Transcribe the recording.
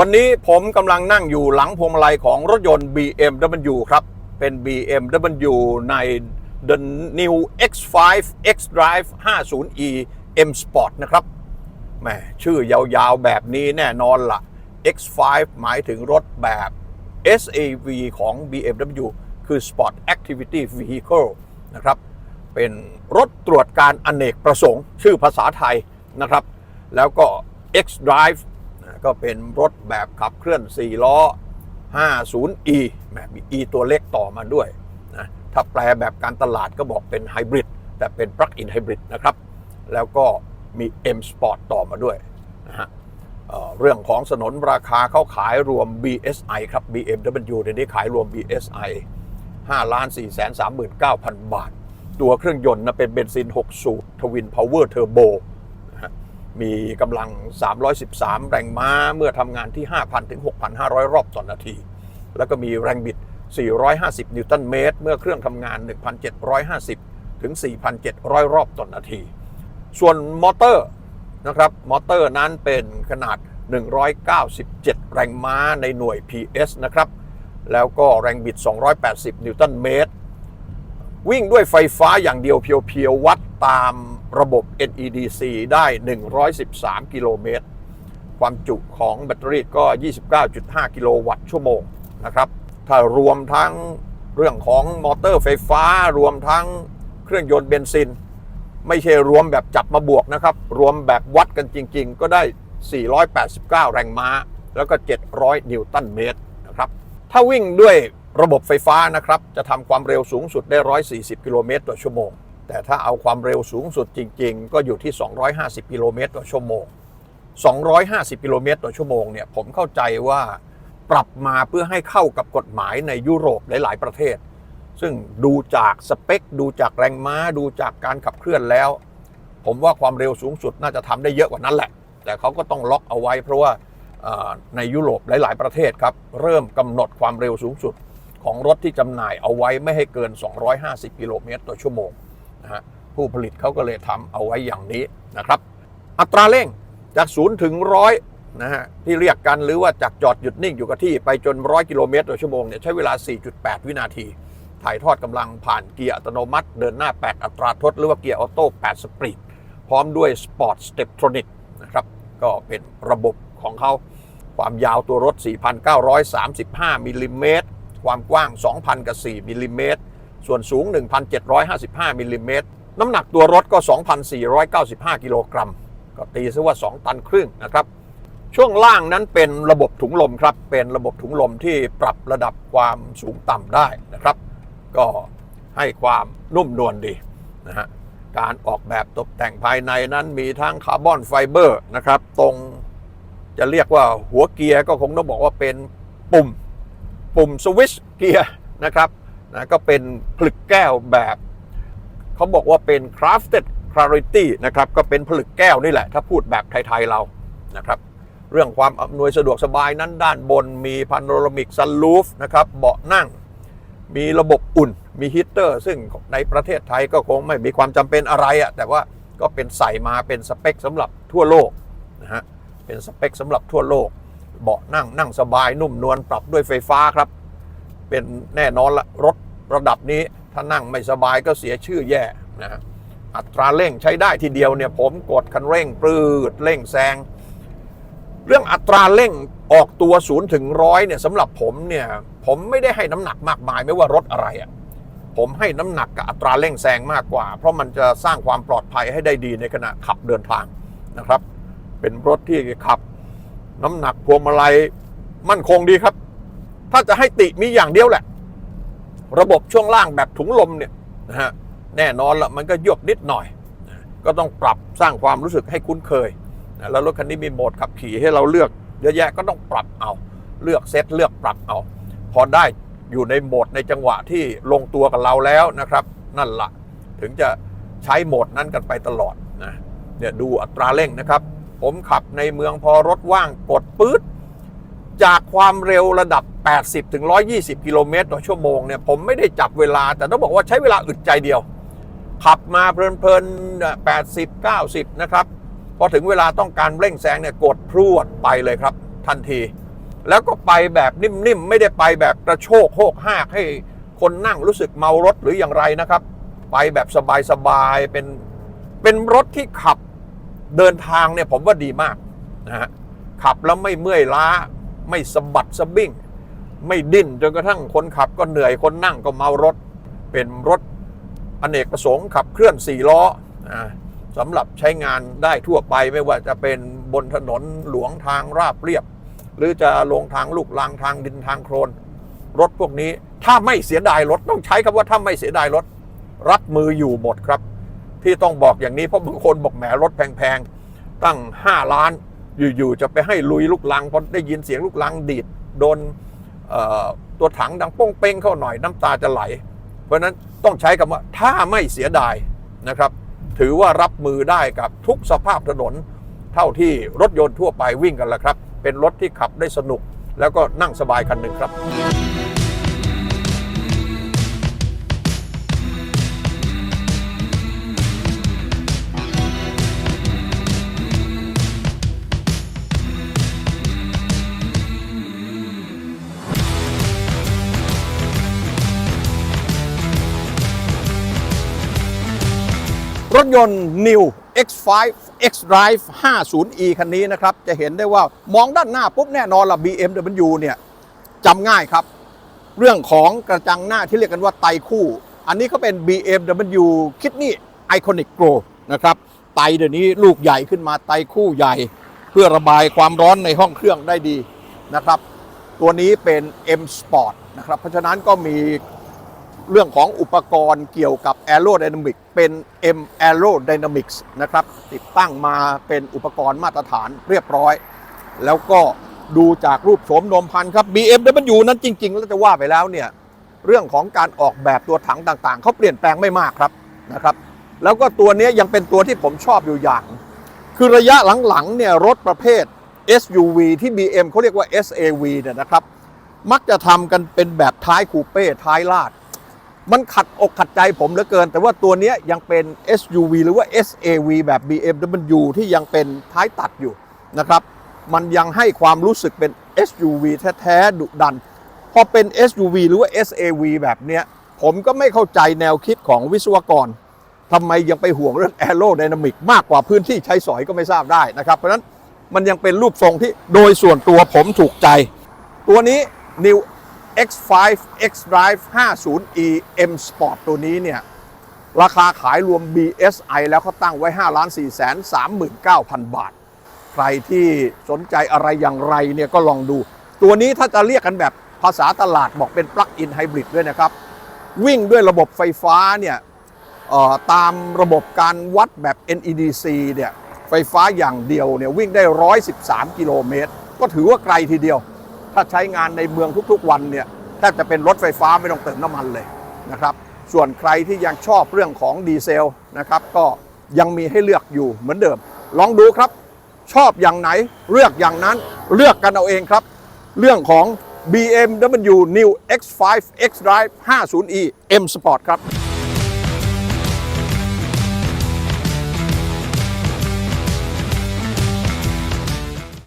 วันนี้ผมกำลังนั่งอยู่หลังพวงมาลัยของรถยนต์ BMW ครับ เป็น BMW ใน The New X5 X-Drive 50e M Sport นะครับแหมชื่อยาวๆแบบนี้แน่นอนละ่ะ X5 หมายถึงรถแบบ SAV ของ BMW คือ Sport Activity Vehicle นะครับ เป็นรถตรวจการอเนกประสงค์ ชื่อภาษาไทยนะครับ แล้วก็ X-Drive ก็เป็นรถแบบขับเคลื่อน 4 ล้อ 50e แหมมี e ตัวเล็กต่อมาด้วยนะถ้าแปลแบบการตลาดก็บอกเป็นไฮบริดแต่เป็น Plug-in Hybrid นะครับ แล้วก็มี M Sport ต่อมาด้วยนะฮะเเรื่องของสนนราคาเขาขายรวม BSI ครับ BMW เดี๋ยวนี้ขายรวม BSI 5ล้าน4 3 9 0 0 0 บาท ตัวเครื่องยนต์นะเป็นเบนซิน 6 สูบทวินพาวเวอร์เทอร์โบ มีกำลัง 313 แรงม้าเมื่อทำงานที่ 5,000 ถึง 6,500 รอบต่อนนาที แล้วก็มีแรงบิด 450 นิวตันเมตร เมื่อเครื่องทำงาน 1,750 ถึง 4,700 รอบต่อนนาที ส่วนมอเตอร์นะครับ มอเตอร์นั้นเป็นขนาด 197 แรงม้าในหน่วย PS นะครับ แล้วก็แรงบิด 280 นิวตันเมตร วิ่งด้วยไฟฟ้าอย่างเดียวเพียวๆ วัดตาม ระบบ NEDC ได้ 113 กิโลเมตร ความจุของแบตเตอรี่ก็ 29.5 กิโลวัตต์ชั่วโมงนะครับ ถ้ารวมทั้งเรื่องของมอเตอร์ไฟฟ้า รวมทั้งเครื่องยนต์เบนซิน ไม่ใช่รวมแบบจับมาบวกนะครับ รวมแบบวัดกันจริง ๆ ก็ได้ 489 แรงม้า แล้วก็ 700 นิวตันเมตรนะครับ ถ้าวิ่งด้วยระบบไฟฟ้านะครับ จะทำความเร็วสูงสุดได้ 140 กิโลเมตรต่อชั่วโมง แต่ถ้าเอาความเร็วสูงสุดจริง ๆ ก็อยู่ที่ 250 กิโลเมตรต่อชั่วโมง 250 กิโลเมตรต่อชั่วโมงเนี่ยผมเข้าใจว่าปรับมาเพื่อให้เข้ากับกฎหมายในยุโรปหลาย ๆ ประเทศ ซึ่งดูจากสเปค ดูจากแรงม้า ดูจากการขับเคลื่อนแล้ว ผมว่าความเร็วสูงสุดน่าจะทำได้เยอะกว่านั้นแหละ แต่เขาก็ต้องล็อกเอาไว้ เพราะว่าในยุโรปหลาย ๆ ประเทศครับ เริ่มกำหนดความเร็วสูงสุดของรถที่จำหน่ายเอาไว้ไม่ให้เกิน 250 กิโลเมตรต่อชั่วโมง นะฮะผู้ผลิตเขาก็เลยทำเอาไว้อย่างนี้นะครับ อัตราเร่งจาก0ถึง100นะฮะที่เรียกกันหรือว่าจากจอดหยุดนิ่งอยู่กับที่ไปจน100กิโลเมตรต่อชั่วโมงเนี่ยใช้เวลา 4.8 วินาที ถ่ายทอดกำลังผ่านเกียร์อัตโนมัติ เดินหน้า 8 อัตราทดหรือว่าเกียร์ออโต้ 8 สปรีดพร้อมด้วย Sport Steptronic นะครับก็เป็นระบบของเขาความยาวตัวรถ 4,935มิลลิเมตรความกว้าง 2,000กับ4มิลลิเมตร ส่วนสูง 1,755มิลลิเมตรน้ำหนักตัวรถก็ 2,495 กิโลกรัม ก็ตีซะว่า 2 ตันครึ่งนะครับ ช่วงล่างนั้นเป็นระบบถุงลมครับ เป็นระบบถุงลมที่ปรับระดับความสูงต่ำได้นะครับ ก็ให้ความนุ่มนวลดีนะฮะ การออกแบบตกแต่งภายในนั้นมีทั้งคาร์บอนไฟเบอร์นะครับ ตรงจะเรียกว่าหัวเกียร์ก็คงต้องบอกว่าเป็นปุ่ม ปุ่มสวิชเกียร์นะครับ นะก็เป็นผลึกแก้วแบบเขาบอกว่าเป็น crafted clarity นะครับก็เป็นผลึกแก้วนี่แหละ ถ้าพูดแบบไทย ๆ เรานะครับเรื่องความอำนวยสะดวกสบายนั้นด้านบนมีพาโนรามิกซันลูฟนะครับเบาะนั่ง มีระบบอุ่นมีฮีตเตอร์ ซึ่งในประเทศไทยก็คงไม่มีความจำเป็นอะไรอะแต่ว่าก็เป็นใส่มาเป็นสเปคสำหรับทั่วโลกนะฮะเป็นสเปคสำหรับทั่วโลก เบาะนั่งนั่งสบายนุ่มนวลปรับด้วยไฟฟ้าครับ เป็นแน่นอนละรถ ระดับนี้ถ้านั่งไม่สบายก็เสียชื่อแย่นะอัตราเร่งใช้ได้ทีเดียวเนี่ยผมกดคันเร่งปลืดเร่งแซง เรื่องอัตราเร่งออกตัว0ูนย์ถึงร้อยเนี่ยสำหรับผมเนี่ยผมไม่ได้ให้น้ำหนักมากมายไม่ว่ารถอะไรอะ่ะผมให้น้ำหนักกับอัตราเร่งแซงมากกว่า เพราะมันจะสร้างความปลอดภัยให้ได้ดีในขณะขับเดินทางนะครับ เป็นรถที่ขับ น้ำหนักพวงมาลัยมั่นคงดีครับ ถ้าจะให้ติมีอย่างเดียวแหละ ระบบช่วงล่างแบบถุงลมเนี่ยนะฮะแน่นอนละมันก็ยวบนิดหน่อย ก็ต้องปรับสร้างความรู้สึกให้คุ้นเคยนะแล้วรถคันนี้มีโหมดขับขี่ให้เราเลือกเยอะแยะก็ต้องปรับเอาเลือกเซตเลือกปรับเอา พอได้อยู่ในโหมดในจังหวะที่ลงตัวกับเราแล้วนะครับ นั่นละถึงจะใช้โหมดนั้นกันไปตลอดนะเนี่ยดูอัตราเร่งนะครับ ผมขับในเมืองพอรถว่างกดปื๊ด จากความเร็วระดับ 80ถึง120 กิโลเมตรต่อชั่วโมงเนี่ยผมไม่ได้จับเวลา แต่ต้องบอกว่าใช้เวลาอึดใจเดียว ขับมาเพลินๆ 80 90 นะครับ พอถึงเวลาต้องการเร่งแซงเนี่ยกดพรวดไปเลยครับ ทันที แล้วก็ไปแบบนิ่มๆ ไม่ได้ไปแบบกระโชกโหกหากให้คนนั่งรู้สึกเมารถหรืออย่างไรนะครับ ไปแบบสบายๆ เป็นเป็นรถที่ขับเดินทางเนี่ยผมว่าดีมากนะฮะขับแล้วไม่เมื่อยล้า ไม่สะบัดสะบิ้ง ไม่ดิ้นจนกระทั่งคนขับก็เหนื่อยคนนั่งก็เมารถ เป็นรถอเนกประสงค์ขับเคลื่อนสี่ล้อสำหรับใช้งานได้ทั่วไปไม่ว่าจะเป็นบนถนนหลวงทางราบเรียบ หรือจะลงทางลูกลังทางดินทางโคลนรถพวกนี้ถ้าไม่เสียดายรถต้องใช้คำว่าถ้าไม่เสียดายรถ รับมืออยู่หมดครับ ที่ต้องบอกอย่างนี้เพราะบางคนบอกแหมรถแพงๆ ตั้ง 5 ล้าน อยู่ๆจะไปให้ลุยลูกลังพอได้ยินเสียงลูกลังดีดโดนตัวถังดังโป้งเป้งเข้าหน่อยน้ำตาจะไหล เพราะฉะนั้นต้องใช้คำว่าถ้าไม่เสียดายนะครับ ถือว่ารับมือได้กับทุกสภาพถนน เท่าที่รถยนต์ทั่วไปวิ่งกันแล้วครับ เป็นรถที่ขับได้สนุก แล้วก็นั่งสบายคันหนึ่งครับ รถยนต์ New X5 X Drive 50e คันนี้นะครับ จะเห็นได้ว่ามองด้านหน้าปุ๊บแน่นอนละ BMW เนี่ยจำง่ายครับ เรื่องของกระจังหน้าที่เรียกกันว่าไตคู่ อันนี้เขาเป็น BMW Kidney Iconic Grow นะครับไตเดี๋ยวนี้ลูกใหญ่ขึ้นมาไตคู่ใหญ่ เพื่อระบายความร้อนในห้องเครื่องได้ดีนะครับ ตัวนี้เป็น M Sport นะครับ เพราะฉะนั้นก็มี เรื่องของอุปกรณ์เกี่ยวกับ Aerodynamic เป็น M Aerodynamics นะครับ ติดตั้งมาเป็นอุปกรณ์มาตรฐานเรียบร้อย แล้วก็ดูจากรูปโฉมนมพันครับ BMW นั้นจริง ๆ แล้วจะว่าไปแล้วเนี่ยเรื่องของการออกแบบตัวถังต่างๆ เขาเปลี่ยนแปลงไม่มากครับนะครับ แล้วก็ตัวนี้ยยังเป็นตัวที่ผมชอบอยู่อย่าง คือระยะหลังๆเนี่ยรถประเภท SUV ที่ BM เขาเรียกว่า SAV เนี่ยนะครับ มักจะทำกันเป็นแบบท้ายคูเป้ท้ายลาด มันขัดอกขัดใจผมเหลือเกิน แต่ว่าตัวนี้ยังเป็น SUV หรือว่า SAV แบบ BMW ที่ยังเป็นท้ายตัดอยู่นะครับ มันยังให้ความรู้สึกเป็น SUV แท้ๆดุดัน พอเป็น SUV หรือว่า SAV แบบเนี้ย ผมก็ไม่เข้าใจแนวคิดของวิศวกรทำไมยังไปห่วงเรื่อง Aerodynamic มากกว่าพื้นที่ใช้สอยก็ไม่ทราบได้นะครับ เพราะนั้นมันยังเป็นรูปทรงที่โดยส่วนตัวผมถูกใจ ตัวนี้ New X5 X Drive 50e M Sport ตัวนี้เนี่ย ราคาขายรวม BSI แล้วเขาตั้งไว้5 4 3 9 0 0 0 บาท ใครที่สนใจอะไรอย่างไรเนี่ยก็ลองดู ตัวนี้ถ้าจะเรียกกันแบบภาษาตลาดบอกเป็น Plug-in Hybrid ด้วยนะครับ วิ่งด้วยระบบไฟฟ้าเนี่ยตามระบบการวัดแบบ NEDC เนี่ยไฟฟ้าอย่างเดียวเนี่ยวิ่งได้ 113 กิโลเมตร ก็ถือว่าไกลทีเดียว ถ้าใช้งานในเมืองทุกๆวันเนี่ยแทบจะเป็นรถไฟฟ้าไม่ต้องเติมน้ำมันเลยนะครับ ส่วนใครที่ยังชอบเรื่องของดีเซลนะครับ ก็ยังมีให้เลือกอยู่เหมือนเดิม ลองดูครับ ชอบอย่างไหนเลือกอย่างนั้นเลือกกันเอาเองครับ เรื่องของ BMW New X5 X Drive 50e M Sport ครับ